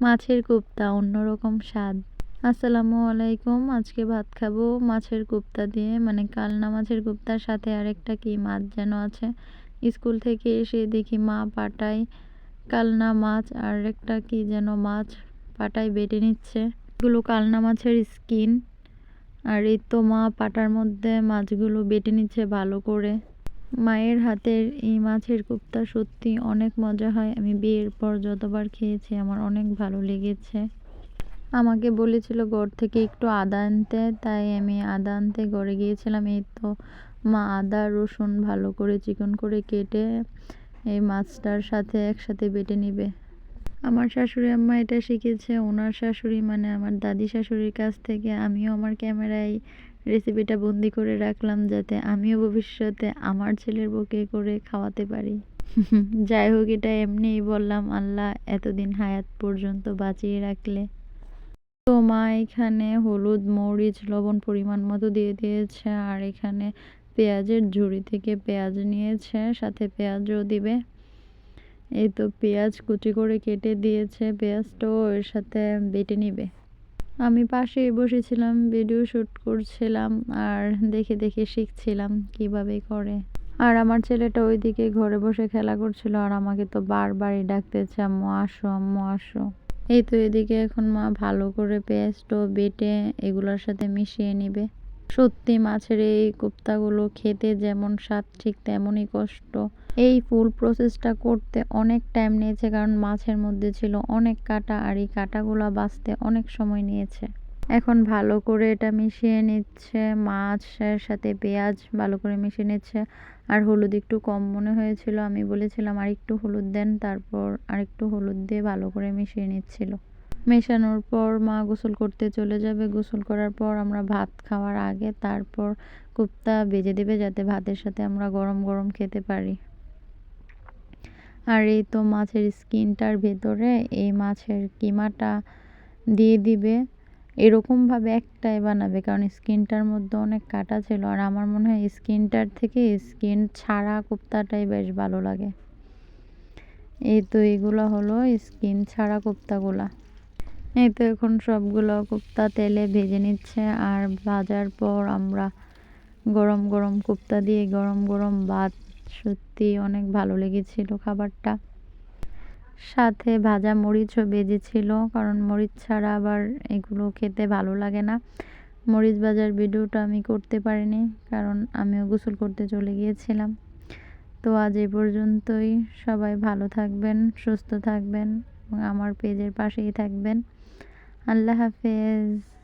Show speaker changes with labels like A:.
A: মাছের কোপ্তা, অন্যরকম স্বাদ। আসসালামু আলাইকুম, আজকে ভাত খাব মাছের কোপ্তা দিয়ে। মানে কালনা মাছের কোপ্তার সাথে আরেকটা কি মাছ যেন আছে। স্কুল থেকে এসে দেখি মা পাটায় কালনা মাছ আর একটা কি যেন মাছ পাটায় বেটে নিচ্ছে। এগুলো কালনা মাছের স্কিন। আর এই তো মা পাটার মধ্যে মাছগুলো বেটে নিচ্ছে ভালো করে। মায়ের হাতের এই মাছের কোপ্তা সত্যি অনেক মজা হয়। আমি বিয়ের পর যতবার খেয়েছি, আমার অনেক ভালো লেগেছে। আমাকে বলেছিল ঘর থেকে একটু আদা আনতে, তাই আমি আদা আনতে ঘরে গিয়েছিলাম। এই তো মা আদা, রসুন ভালো করে চিকন করে কেটে এই মাছটার সাথে একসাথে বেটে নিবে। আমার শাশুড়ি আম্মা এটা শিখেছে, ওনার শাশুড়ি মানে আমার দাদি শাশুড়ির কাছ থেকে। আমিও আমার ক্যামেরায় রেসিপিটা বন্দি করে রাখলাম যাতে আমিও ভবিষ্যতে আমার ছেলের বউকে করে খাওয়াতে পারি। যাই হোক, এটা এমনিই বললাম, আল্লাহ এতদিন হায়াত পর্যন্ত বাঁচিয়ে রাখলে। তো মা এখানে হলুদ, মরিচ, লবণ পরিমাণ মতো দিয়ে দিয়েছে, আর এখানে পেঁয়াজের ঝুড়ি থেকে পেঁয়াজ নিয়েছে, সাথে পেঁয়াজও দিবে। এই তো পেঁয়াজ কুচি করে কেটে দিয়েছে, পেঁয়াজটাও এর সাথে বেটে নিবে। আমি পাশে বসেছিলাম ভিডিও শ্যুট করছিলাম আর দেখে দেখে শিখছিলাম কীভাবে করে। আর আমার ছেলেটা ওইদিকে ঘরে বসে খেলা করছিল আর আমাকে তো বারবারই ডাকতেছে, আম্মু আসো আম্মু আসো। এই তো এদিকে এখন মা ভালো করে পেঁয়াজটা বেটে এগুলোর সাথে মিশিয়ে নিবে। সত্যি মাছের এই কোপ্তাগুলো খেতে যেমন স্বাদ, ঠিক তেমনই কষ্ট। এই ফুল প্রসেসটা করতে অনেক টাইম নিয়েছে কারণ মাছের মধ্যে ছিল অনেক কাটা আর এই কাটাগুলো বাঁচতে অনেক সময় নিয়েছে। এখন ভালো করে এটা মিশিয়ে নিচ্ছে, মাছের সাথে পেঁয়াজ ভালো করে মিশিয়ে নিচ্ছে। আর হলুদ একটু কম মনে হয়েছিল, আমি বলেছিলাম আর একটু হলুদ দেন, তারপর আর একটু হলুদ দিয়ে ভালো করে মিশিয়ে নিচ্ছিল। মেশানোর পর মা গোসল করতে চলে যাবে। গোসল করার পর আমরা ভাত খাওয়ার আগে তারপর কুপ্তা বেজে দেবে যাতে ভাতের সাথে আমরা গরম গরম খেতে পারি। আর এই তো মাছের স্কিনটার ভেতরে এই মাছের কিমাটা দিয়ে দিবে। এরকমভাবে একটাই বানাবে, কারণ স্কিনটার মধ্যে অনেক কাটা ছিল। আর আমার মনে হয় স্কিনটার থেকে স্কিন ছাড়া কোপ্তাটাই বেশ ভালো লাগে। এই তো এগুলো হলো স্কিন ছাড়া কোপ্তাগুলা। এই তো এখন সবগুলো কোপ্তা তেলে ভেজে নিচ্ছে। আর ভাজার পর আমরা গরম গরম কোপ্তা দিয়ে গরম গরম ভাত সত্যি অনেক ভালো লেগেছিল খাবারটা। সাথে ভাজা মরিচও বেজেছিল, কারণ মরিচ ছাড়া আবার এগুলো খেতে ভালো লাগে না। মরিচ ভাজার ভিডিওটা আমি করতে পারিনি, কারণ আমিও গোসল করতে চলে গিয়েছিলাম। তো আজ এ পর্যন্তই। সবাই ভালো থাকবেন, সুস্থ থাকবেন এবং আমার পেজের পাশেই থাকবেন। আল্লাহ হাফেজ।